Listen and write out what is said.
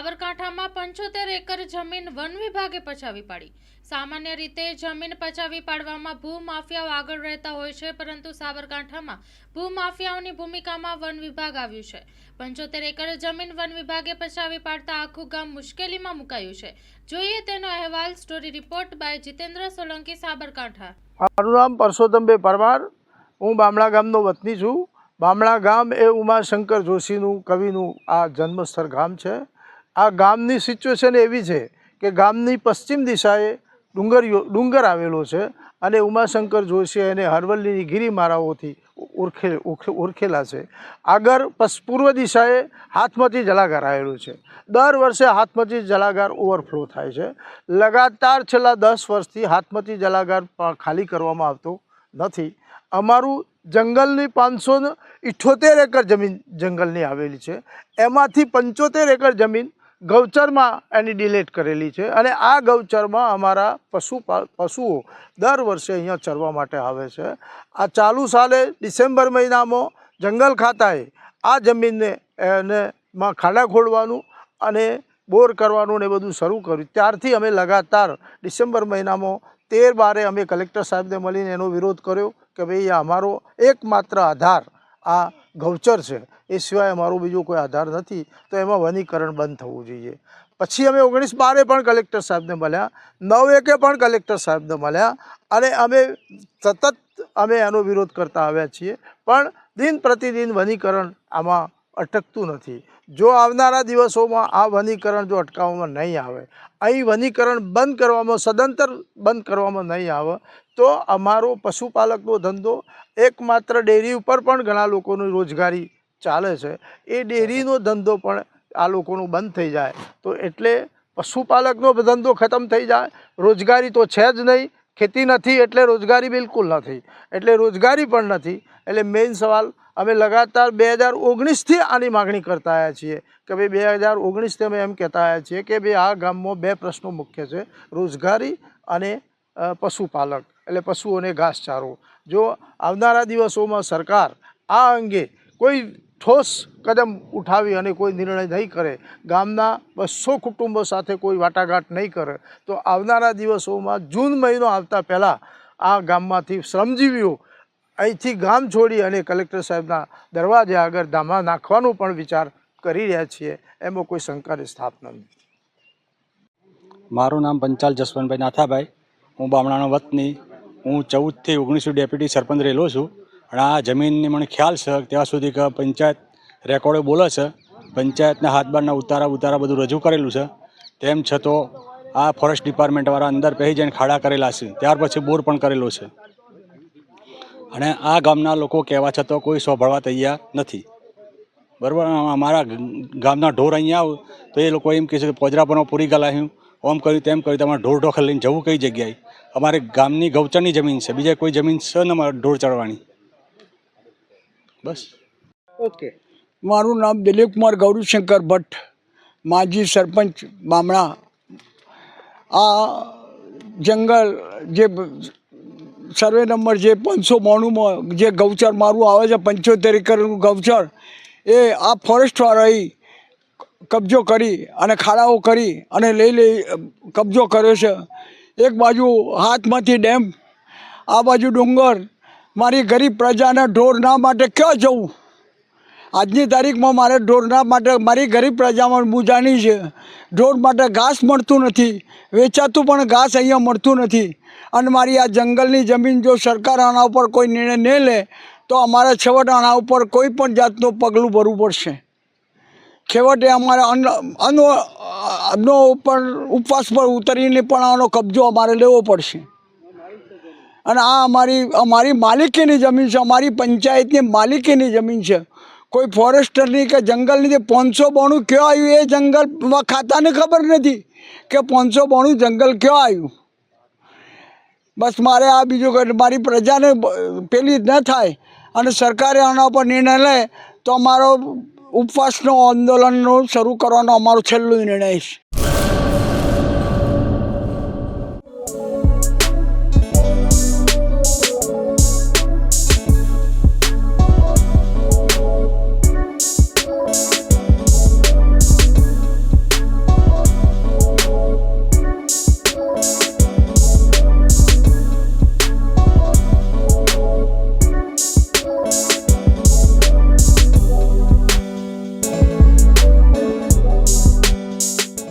સાબરકાંઠામાં પંચોતેર એકર જમીન વન વિભાગે પચાવી પાડી. સામાન્ય રીતે જમીન પચાવી પાડવામાં ભૂમાફિયાઓ આગળ રહેતા હોય છે, પરંતુ સાબરકાંઠામાં ભૂમાફિયાઓની ભૂમિકામાં વન વિભાગ આવ્યું છે. પંચોતેર એકર જમીન વન વિભાગે પચાવી પાડતા આખું ગામ મુશ્કેલીમાં મુકાયું છે. જોઈએ તેનો અહેવાલ, story report by Jitendra Solanki, Sabarkantha. મારું નામ પરસોત્તમભાઈ પરમાર. હું બામણા ગામનો વતની છું. બામણા ગામ એ ઉમાશંકર જોશીનું, કવિનું આ જન્મસ્થળ ગામ છે. આ ગામની સિચ્યુએશન એવી છે કે ગામની પશ્ચિમ દિશાએ ડુંગર ડુંગર આવેલો છે અને ઉમાશંકર જોશી એને હરવલ્લીની ગિરિમારાઓથી ઓળખે ઓળખે- ઓળખેલા છે. આગળ પૂર્વ દિશાએ હાથમતી જલાગાર આવેલું છે. દર વર્ષે હાથમતી જલાગાર ઓવરફ્લો થાય છે. લગાતાર છેલ્લા દસ વર્ષથી હાથમતી જલાગાર ખાલી કરવામાં આવતો નથી. અમારું જંગલની પાંચસો ઇઠ્ઠોતેર એકર જમીન જંગલની આવેલી છે. એમાંથી પંચોતેર એકર જમીન ગૌચરમાં એની ડિલેટ કરેલી છે અને આ ગૌચરમાં અમારા પશુ પશુઓ દર વર્ષે અહીંયા ચરવા માટે આવે છે. આ ચાલુ સાલે ડિસેમ્બર મહિનામાં જંગલ ખાતાએ આ જમીનને એને માં ખાડા ખોડવાનું અને બોર કરવાનું ને બધું શરૂ કર્યું. ત્યારથી અમે લગાતાર ડિસેમ્બર મહિનામાં તેર બારે અમે કલેક્ટર સાહેબને મળીને એનો વિરોધ કર્યો કે ભાઈ અમારો એકમાત્ર આધાર આ ગૌચર છે. એ સિવાય અમારો બીજો કોઈ આધાર નથી. તો એમાં વનીકરણ બંધ થવું જોઈએ. પછી અમે ઓગણીસ બારે પણ કલેક્ટર સાહેબને મળ્યા. નવ એકે પણ કલેક્ટર સાહેબને મળ્યા. અને અમે સતત અમે એનો વિરોધ કરતા આવ્યા છીએ. પણ દિન પ્રતિદિન વનીકરણ આમાં અટકતું નથી. જો આવનારા દિવસોમાં આ વનીકરણ જો અટકાવવામાં નહીં આવે, અહીં વનીકરણ બંધ કરવામાં, સદંતર બંધ કરવામાં નહીં આવે, તો અમારો પશુપાલકનો ધંધો એકમાત્ર ડેરી ઉપર પણ ઘણા લોકોની રોજગારી ચાલે છે. એ ડેરીનો ધંધો પણ આ લોકોનું બંધ થઈ જાય. તો એટલે પશુપાલકનો ધંધો ખતમ થઈ જાય. રોજગારી તો છે જ નહીં. ખેતી નથી એટલે રોજગારી બિલકુલ નથી. એટલે રોજગારી પણ નથી. એટલે મેઇન સવાલ, અમે લગાતાર બે હજાર ઓગણીસથી આની માગણી કરતા આવ્યા છીએ કે ભાઈ બે હજાર ઓગણીસથી અમે એમ કહેતા આવ્યા છીએ કે ભાઈ આ ગામમાં બે પ્રશ્નો મુખ્ય છે. રોજગારી અને પશુપાલક એટલે પશુઓને ઘાસચારો. જો આવનારા દિવસોમાં સરકાર આ અંગે કોઈ ઠોસ કદમ ઉઠાવી અને કોઈ નિર્ણય નહીં કરે, ગામના બસો કુટુંબો સાથે કોઈ વાટાઘાટ નહીં કરે, તો આવનારા દિવસોમાં જૂન મહિનો આવતા પહેલાં આ ગામમાંથી શ્રમજીવીઓ અહીંથી ગામ છોડી અને કલેક્ટર સાહેબના દરવાજે આગળ ધામા નાખવાનો પણ વિચાર કરી રહ્યા છીએ. એમાં કોઈ શંકાની સ્થાપના નથી. મારું નામ પંચાલ જસવંતભાઈ નાથાભાઈ. હું બામણાનો વતની, હું ચૌદથી ઓગણીસો ડેપ્યુટી સરપંચ રહેલો છું. અને આ જમીનની મને ખ્યાલ છે ત્યાં સુધી કે પંચાયત રેકોર્ડે બોલે છે. પંચાયતના હાથ બારના ઉતારા ઉતારા બધું રજૂ કરેલું છે. તેમ છતાં આ ફોરેસ્ટ ડિપાર્ટમેન્ટવાળા અંદર પહેરી જઈને ખાડા કરેલા છે. ત્યાર પછી બોર પણ કરેલો છે. અને આ ગામના લોકો કહેવા છતાં કોઈ સાંભળવા તૈયાર નથી. બરાબર? અમારા ગામના ઢોર અહીંયા આવ તો એ લોકો એમ કહે છે કે પોજરાપણો પૂરી ગલાયું ઓમ કર્યું, તેમ કર્યું, તમારે ઢોર ઢોખર લઈને જવું કઈ જગ્યાએ? અમારે ગામની ગૌચરની જમીન છે, બીજા કોઈ જમીન છે ને અમારે ઢોર ચડવાની? બસ. ઓકે. મારું નામ દિલીપ કુમાર ગૌરીશંકર ભટ્ટ, માજી સરપંચ બામણા. આ જંગલ જે સર્વે નંબર જે પાંચસો બાણુંમાં જે ગૌચર મારું આવે છે, પંચોતેર એકરનું ગૌચર, એ આ ફોરેસ્ટવાળાએ કબજો કરી અને ખાડાઓ કરી અને લઈ લઈ કબજો કર્યો છે. એક બાજુ હાથમાંથી ડેમ, આ બાજુ ડુંગર. મારી ગરીબ પ્રજાને ઢોરના માટે ક્યાં જવું? આજની તારીખમાં મારે ઢોરના માટે, મારી ગરીબ પ્રજામાં મૂંઝાણી છે. ઢોર માટે ઘાસ મળતું નથી. વેચાતું પણ ઘાસ અહીંયા મળતું નથી. અને મારી આ જંગલની જમીન જો સરકાર આના ઉપર કોઈ નિર્ણય નહીં લે, તો અમારે છેવટ આના ઉપર કોઈ પણ જાતનું પગલું ભરવું પડશે. છેવટે અમારે અન્ન અન્ન, અન્નો પણ ઉપવાસ પર ઉતરીને પણ આનો કબજો અમારે લેવો પડશે. અને આ અમારી અમારી માલિકીની જમીન છે, અમારી પંચાયતની માલિકીની જમીન છે. કોઈ ફોરેસ્ટરની કે જંગલની જે પાંચસો બોણું ક્યાં આવ્યું એ જંગલ ખાતાને ખબર નથી કે પાંચસો બોણું જંગલ ક્યાં આવ્યું. બસ મારે આ બીજું મારી પ્રજાને પેલી ન થાય અને સરકારે આના ઉપર નિર્ણય લે તો અમારો ઉપવાસનો આંદોલનનું શરૂ કરવાનો અમારો છેલ્લો નિર્ણય છે.